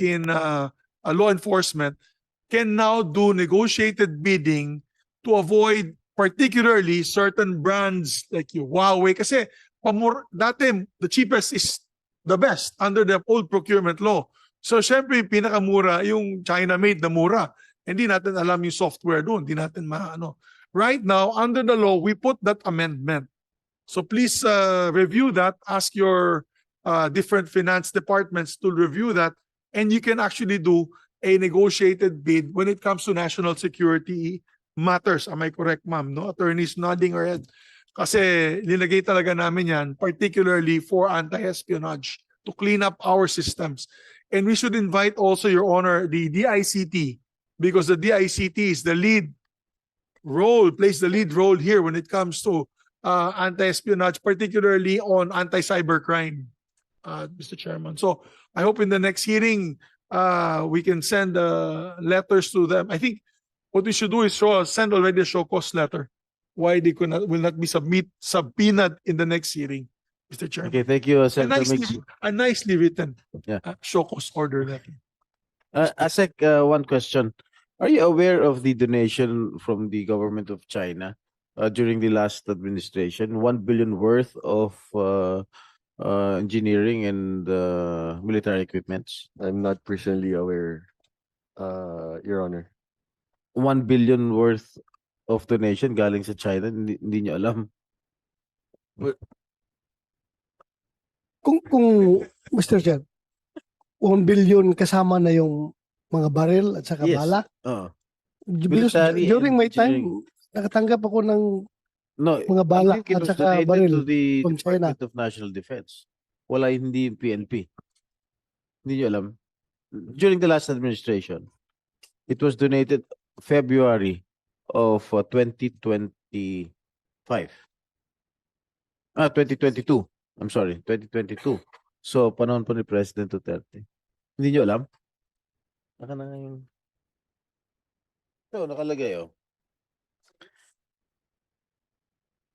in uh, law enforcement can now do negotiated bidding to avoid particularly certain brands like yung Huawei kasi pamur dati the cheapest is the best under the old procurement law. So syempre yung pinakamura yung China made na mura. Hindi natin alam yung software doon, hindi natin maano. Right now under the law we put that amendment. So please uh, review that, ask your uh, different finance departments to review that and you can actually do a negotiated bid when it comes to national security matters. Am I correct, ma'am? No attorneys nodding her head. Kasi nilagay talaga namin yan, particularly for anti-espionage, to clean up our systems. And we should invite also, Your Honor, the DICT, because the DICT is the lead role, plays the lead role here when it comes to uh, anti-espionage, particularly on anti-cybercrime, uh, Mr. Chairman. So I hope in the next hearing, uh, we can send uh, letters to them. I think what we should do is show, send already a show cause letter. Why they could not, will not be submit, subpoenaed in the next hearing, Mr. Chairman. Okay, thank you, A Senator nicely, Mix. a nicely written Yeah. uh, show cause order letter. Uh, Asek, uh, one question. Are you aware of the donation from the government of China uh, during the last administration? One billion worth of uh, uh, engineering and uh, military equipments. I'm not personally aware, uh, Your Honor. One billion worth of donation galing sa China. Hindi, hindi nyo alam. Kung, kung, Mr. Chair, 1 billion kasama na yung mga baril at saka Yes. bala. Oo. Because Military during my time, engineering. nakatanggap ako ng No, mga bala I think it at was saka donated to baril the from China. Department of National Defense. Wala hindi yung PNP. Hindi nyo alam. During the last administration, it was donated February of uh, 2025. Ah, 2022. I'm sorry, 2022. So, panahon po ni President Duterte. Hindi nyo alam? Naka na nga yung... Ito, nakalagay oh.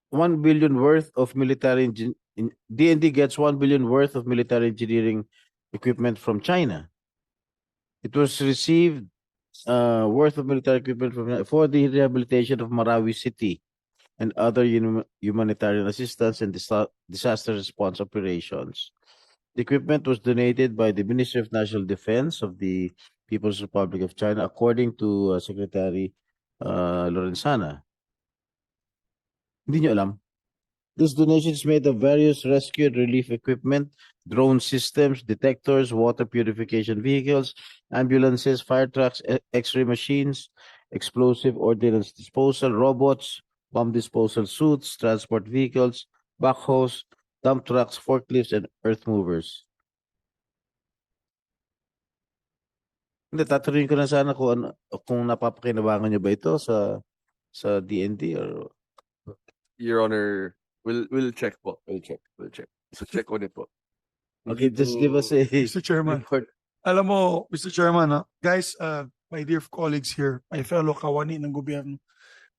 1 billion worth of military engin- in- DND gets 1 billion worth of military engineering equipment from China. It was received uh, worth of military equipment from for the rehabilitation of Marawi City and other hum- humanitarian assistance and disa- disaster response operations. The equipment was donated by the Ministry of National Defense of the People's Republic of China, according to uh, Secretary uh, Lorenzana. Hindi nyo alam? This donation is made of various rescue and relief equipment, drone systems, detectors, water purification vehicles, ambulances, fire trucks, e- x-ray machines, explosive ordnance disposal, robots, bomb disposal suits, transport vehicles, backhoes, dump trucks, forklifts, and earth movers. Hindi, tatanungin ko na sana kung, ano, kung napapakinabangan nyo ba ito sa sa DND or Your Honor, we'll, we'll check po. We'll check. We'll check. So check on it po. Okay, just give us a Mr. Chairman, report. alam mo, Mr. Chairman, ah, guys, uh, my dear colleagues here, my fellow kawani ng gobyerno,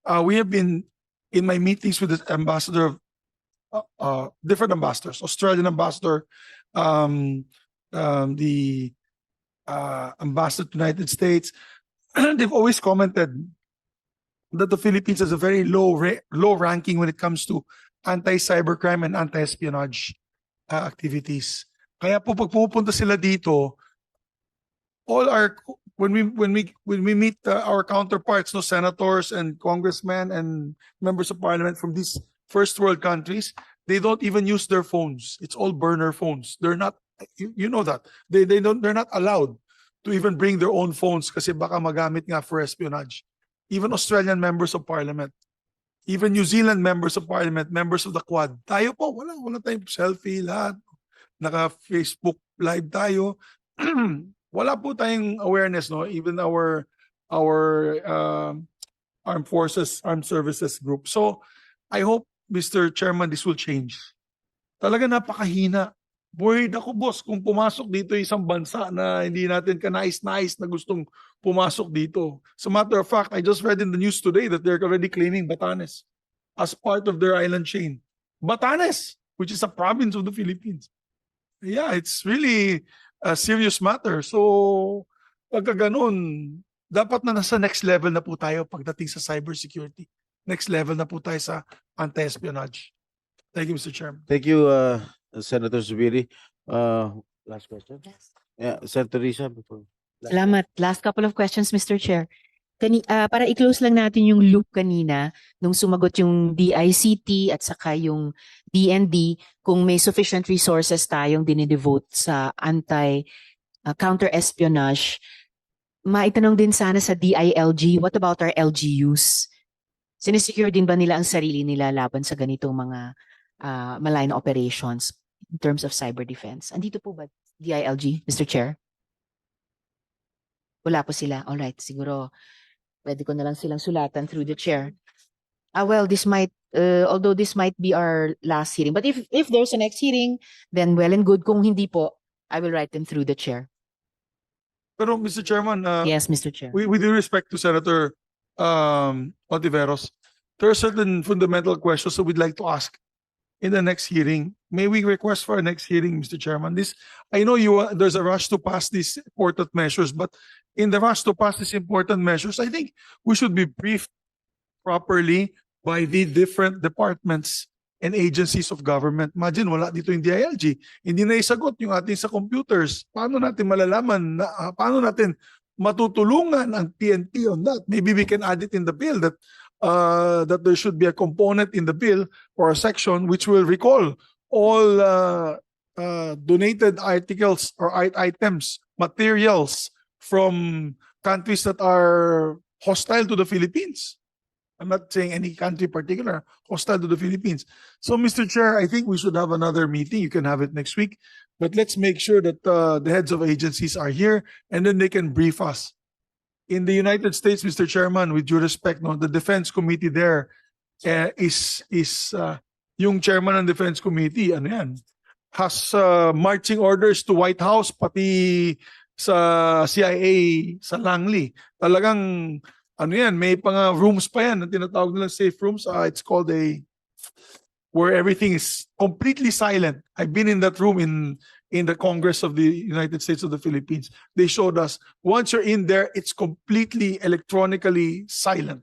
uh, we have been in my meetings with the ambassador of uh, uh, different ambassadors, Australian ambassador, um, um, the uh, ambassador to the United States, they've always commented that the Philippines has a very low ra- low ranking when it comes to anti-cybercrime and anti-espionage uh, activities. Kaya po pag pumupunta sila dito, all our when we when we when we meet uh, our counterparts, no senators and congressmen and members of parliament from these first world countries, they don't even use their phones. It's all burner phones. They're not you, you know that. They they don't they're not allowed to even bring their own phones kasi baka magamit nga for espionage. Even Australian members of parliament, even New Zealand members of parliament, members of the Quad. Tayo po, wala wala tayong selfie lahat. Naka-Facebook live tayo. wala po tayong awareness no even our our um, armed forces armed services group so i hope mr chairman this will change talaga napakahina worried ako boss kung pumasok dito isang bansa na hindi natin kanais-nais na gustong pumasok dito as a matter of fact i just read in the news today that they're already claiming Batanes as part of their island chain Batanes which is a province of the Philippines yeah it's really a serious matter. So, pagka ganun, dapat na nasa next level na po tayo pagdating sa cybersecurity. Next level na po tayo sa anti-espionage. Thank you, Mr. Chairman. Thank you, uh, Senator Zubiri. Uh, last question? Yeah, Senator Risa. before- last Salamat. Last couple of questions, Mr. Chair. Kani, ah, para i-close lang natin yung loop kanina nung sumagot yung DICT at saka yung DND kung may sufficient resources tayong dinidevote sa anti ah, counter espionage. Maitanong din sana sa DILG, what about our LGUs? Sinisecure din ba nila ang sarili nila laban sa ganitong mga ah, malign operations in terms of cyber defense? Andito po ba DILG, Mr. Chair? Wala po sila. All right, siguro pwede ko na lang silang sulatan through the chair. Ah well, this might uh, although this might be our last hearing, but if if there's a next hearing, then well and good. Kung hindi po, I will write them through the chair. Pero Mr. Chairman, uh, Yes, Mr. Chair. we, with due respect to Senator um, Ontiveros, there are certain fundamental questions that we'd like to ask in the next hearing. May we request for a next hearing, Mr. Chairman? This, I know you, uh, there's a rush to pass these important measures, but in the rush to pass these important measures, I think we should be briefed properly by the different departments and agencies of government. Imagine, wala dito yung DILG. Hindi na isagot yung ating sa computers. Paano natin malalaman, na, ah, paano natin matutulungan ang PNP on that? Maybe we can add it in the bill that uh, that there should be a component in the bill or a section which will recall all uh, uh, donated articles or items, materials from countries that are hostile to the Philippines. I'm not saying any country particular, hostile to the Philippines. So, Mr. Chair, I think we should have another meeting. You can have it next week. But let's make sure that uh, the heads of agencies are here and then they can brief us. In the United States, Mr. Chairman, with due respect, no, the Defense Committee there eh, is is uh, yung chairman ng Defense Committee, ano yan, has uh, marching orders to White House pati sa CIA sa Langley. Talagang ano yan, may mga rooms pa yan na tinatawag nilang safe rooms. Ah, it's called a where everything is completely silent. I've been in that room in in the Congress of the United States of the Philippines. They showed us once you're in there, it's completely electronically silent,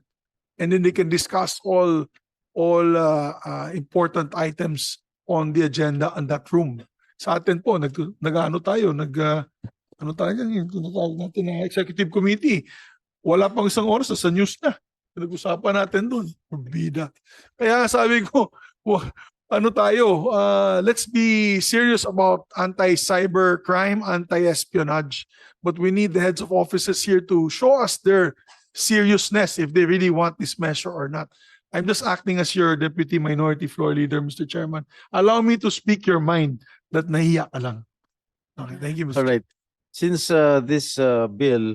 and then they can discuss all all uh, uh, important items on the agenda in that room. Sa atin po, nag, nag-ano tayo, nag, uh, ano tayo yung tinatawag natin na executive committee. Wala pang isang oras, sa news na. Pinag-usapan natin doon. Bida. Kaya sabi ko, ano tayo, uh, let's be serious about anti-cyber crime, anti-espionage. But we need the heads of offices here to show us their seriousness if they really want this measure or not. I'm just acting as your deputy minority floor leader, Mr. Chairman. Allow me to speak your mind that nahiya ka lang. Okay, thank you, Mr. All right. Since uh, this uh, bill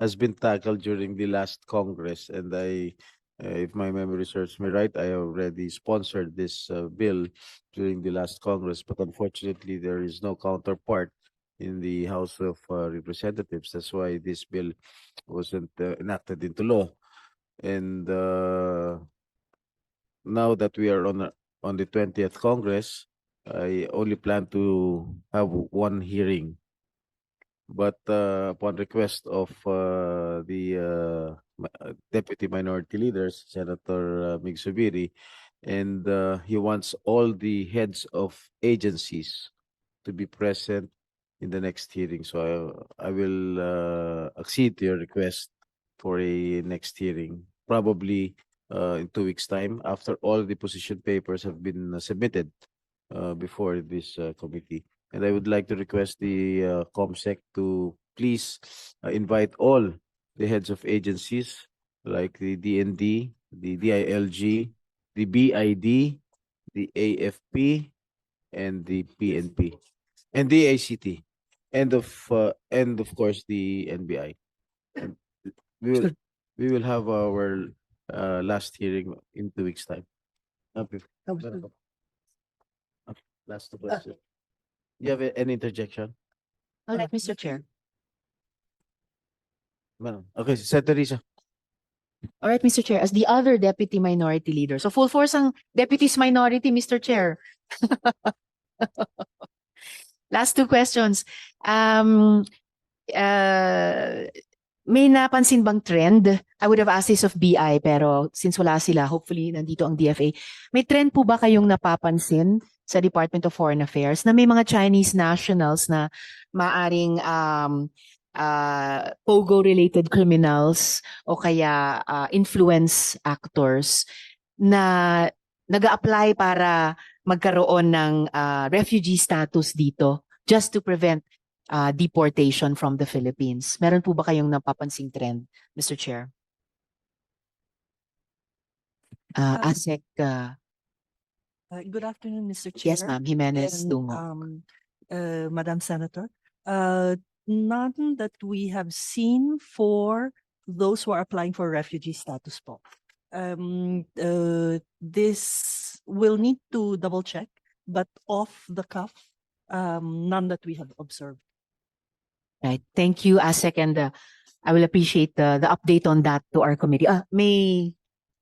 has been tackled during the last Congress, and I, if my memory serves me right, I already sponsored this uh, bill during the last Congress, but unfortunately, there is no counterpart in the House of uh, Representatives. That's why this bill wasn't uh, enacted into law. And uh, now that we are on on the twentieth Congress, I only plan to have one hearing. But uh, upon request of uh, the uh, Deputy Minority Leaders, Senator uh, Mig Subiri, and uh, he wants all the heads of agencies to be present in the next hearing. So I, I will uh, accede to your request for a next hearing, probably uh, in two weeks' time, after all the position papers have been uh, submitted uh, before this uh, committee. And I would like to request the uh, COMSEC to please uh, invite all the heads of agencies like the DND, the DILG, the BID, the AFP, and the PNP, and the ACT, and of uh, and of course the NBI. And we will we will have our uh, last hearing in two weeks' time. Uh, bef- Tapos, Meron ka pa? Okay, Last question. You have a- any interjection? All right, Mr. Chair. Meron. Okay, Senator Risa. All right, Mr. Chair, as the other deputy minority leader. So full force ang deputies minority, Mr. Chair. Last two questions. Um, uh, may napansin bang trend? I would have asked this of BI pero since wala sila, hopefully nandito ang DFA. May trend po ba kayong napapansin sa Department of Foreign Affairs na may mga Chinese nationals na maaring um, uh, POGO-related criminals o kaya uh, influence actors na nag apply para magkaroon ng uh, refugee status dito just to prevent uh, deportation from the Philippines. Meron po ba kayong napapansing trend, Mr. Chair? Uh, Um, ASEC, uh, Uh, Good afternoon, Mr. Chair. yes ma'am, Jimenez and, Dungo. um, uh, Madam Senator. Uh, none that we have seen for those who are applying for refugee status po. Um, uh, this will need to double check, but off the cuff, um, none that we have observed. Right. Thank you, ASEC, and uh, I will appreciate the, the update on that to our committee. Ah, may,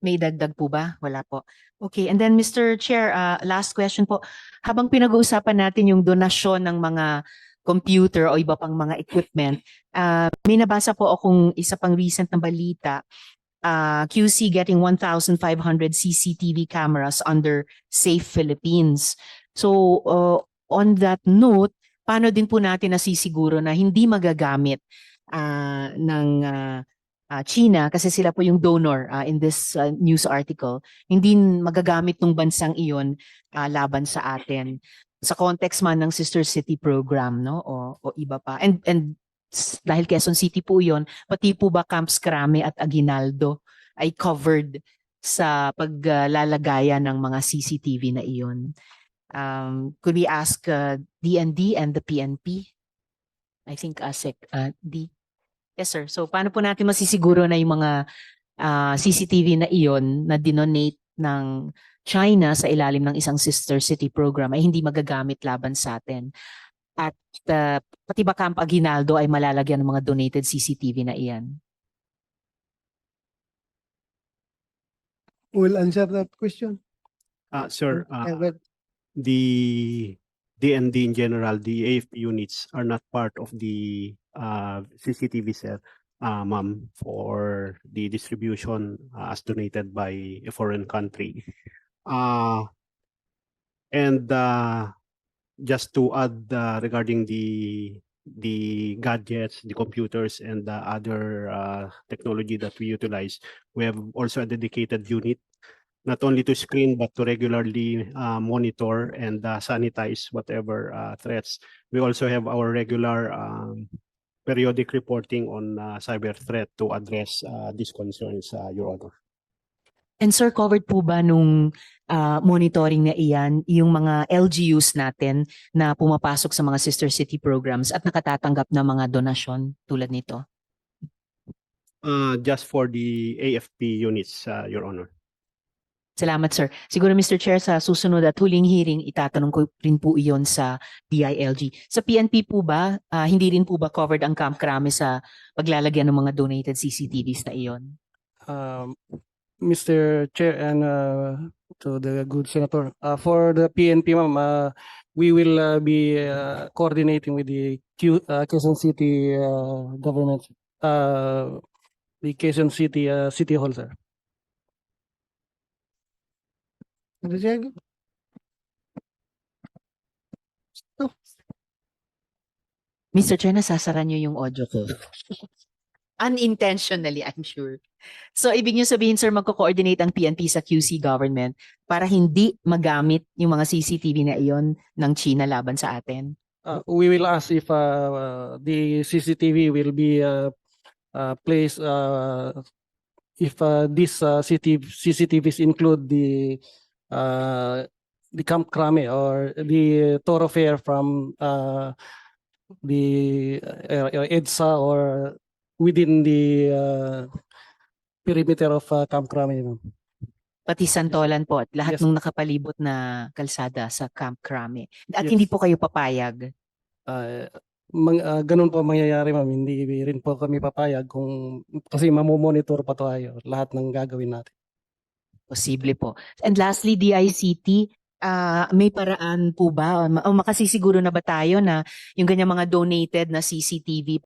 may dagdag po ba? Wala po. Okay, and then Mr. Chair, uh, last question po. Habang pinag-uusapan natin yung donasyon ng mga computer o iba pang mga equipment, uh, may nabasa po akong isa pang recent na balita, uh, QC getting 1,500 CCTV cameras under Safe Philippines. So, uh, on that note, paano din po natin nasisiguro na hindi magagamit ah, ng ah, ah, China kasi sila po yung donor ah, in this ah, news article. Hindi magagamit ng bansang iyon ah, laban sa atin sa context man ng Sister City program no o, o iba pa. And and dahil Quezon City po 'yon, pati po ba Camps Crame at Aguinaldo ay covered sa paglalagayan ng mga CCTV na iyon. Um, could we ask uh, DND and the PNP? I think ASEC, uh, D. Yes, sir. So, paano po natin masisiguro na yung mga ah, CCTV na iyon na dinonate ng China sa ilalim ng isang sister city program ay hindi magagamit laban sa atin? At uh, pati ba Camp Aguinaldo ay malalagyan ng mga donated CCTV na iyan? Will answer that question. Uh, sir, Uh, the DND in general, the AFP units are not part of the uh, CCTV set, uh, ma'am, for the distribution uh, as donated by a foreign country. Uh, and uh, just to add uh, regarding the the gadgets, the computers, and the other uh, technology that we utilize, we have also a dedicated unit not only to screen but to regularly uh, monitor and uh, sanitize whatever uh, threats. We also have our regular um, periodic reporting on uh, cyber threat to address uh, these concerns, uh, Your Honor. And sir, covered po ba nung ah, monitoring na iyan yung mga LGUs natin na pumapasok sa mga sister city programs at nakatatanggap ng mga donasyon tulad nito? Uh, just for the AFP units, uh, Your Honor. Salamat sir. Siguro Mr. Chair sa susunod at huling hearing itatanong ko rin po iyon sa DILG. Sa PNP po ba, ah, hindi rin po ba covered ang Camp Crame sa paglalagyan ng mga donated CCTVs na iyon? um, Mr. Chair and uh, to the good senator, uh, for the PNP, ma'am, uh, we will uh, be uh, coordinating with the Q, uh, Quezon City uh, government, uh, the Quezon City uh, City Hall, sir. Mr. Chair, Mr. Chair, nasasara niyo yung audio ko. Unintentionally, I'm sure. So, ibig niyo sabihin, sir, magko-coordinate ang PNP sa QC government para hindi magamit yung mga CCTV na iyon ng China laban sa atin? Uh, we will ask if uh, uh, the CCTV will be uh, uh, placed uh, if uh, these uh, CCTV, CCTVs include the uh, the Camp Crame or the thoroughfare from uh, the uh, EDSA or within the uh, perimeter of uh, Camp Crame. ma'am. Pati Santolan po at lahat Yes. ng nakapalibot na kalsada sa Camp Crame. At Yes. hindi po kayo papayag. Uh, mang, uh, ganun po ang mangyayari ma'am. Hindi rin po kami papayag kung kasi mamomonitor pa tayo lahat ng gagawin natin. Posible po. And lastly, DICT, ah, may paraan po ba o ma- o makasisiguro na ba tayo na yung ganyang mga donated na CCTV